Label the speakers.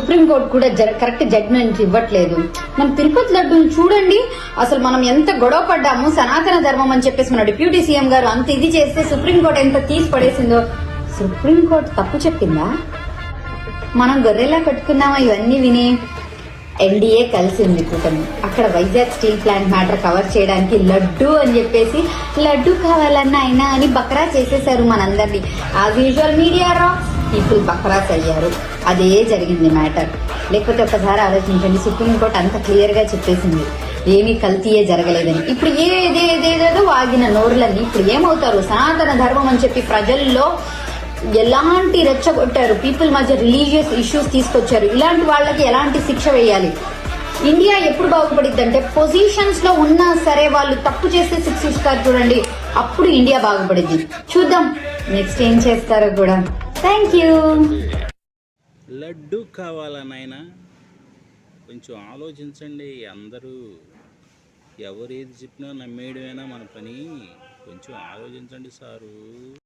Speaker 1: Supreme court కూడా జర correct judgement ఇవ్వట్లేదు. మన తిరుపతి లడ్డూని చూడండి. అసలు మనం ఎంత గొడవ పడ్డాము సనాతన ధర్మం అని చెప్పేసి మన డిప్యూటీ సీఎం గారు అంత ఇది చేస్తే సుప్రీంకోర్టు ఎంత తీసి పడేసిందో. సుప్రీంకోర్టు తప్పు చెప్పిందా? మనం గొర్రెలా కట్టుకున్నామా ఇవన్నీ విని? ఎన్డీఏ కలిసింది కూటమి. అక్కడ Vizag steel plant matter cover చేయడానికి లడ్డు అని చెప్పేసి లడ్డు కావాలన్న అయినా అని బక్రా చేసేశారు మనందరినీ. As usual media rocks people బక్రాస్ అయ్యారు అదే జరిగింది మ్యాటర్. లేకపోతే ఒకసారి ఆలోచించండి సుప్రీంకోర్టు అంత క్లియర్గా చెప్పేసింది. ఏమీ కల్తీయే జరగలేదని. ఇప్పుడు ఏదేదేదేదో వాగిన నోరులన్నీ ఇప్పుడు ఏమవుతారు? సనాతన ధర్మం అని చెప్పి ప్రజల్లో ఎలాంటి రెచ్చగొట్టారు? పీపుల్ మధ్య రిలీజియస్ ఇష్యూస్ తీసుకొచ్చారు. ఇలాంటి వాళ్ళకి ఎలాంటి శిక్ష వేయాలి? ఇండియా ఎప్పుడు బాగుపడిద్ది అంటే పొజిషన్స్లో ఉన్నా సరే వాళ్ళు తప్పు చేస్తే శిక్షిస్తారు చూడండి. అప్పుడు ఇండియా బాగుపడిద్ది. చూద్దాం నెక్స్ట్ ఏం చేస్తారో కూడా. థ్యాంక్ యూ
Speaker 2: లడ్డు కావాలా నాయనా కొంచెం ఆలోచించండి. అందరూ ఎవరు ఏది చెప్పినా నమ్మేయడమేనా మన పని? కొంచెం ఆలోచించండి సారు.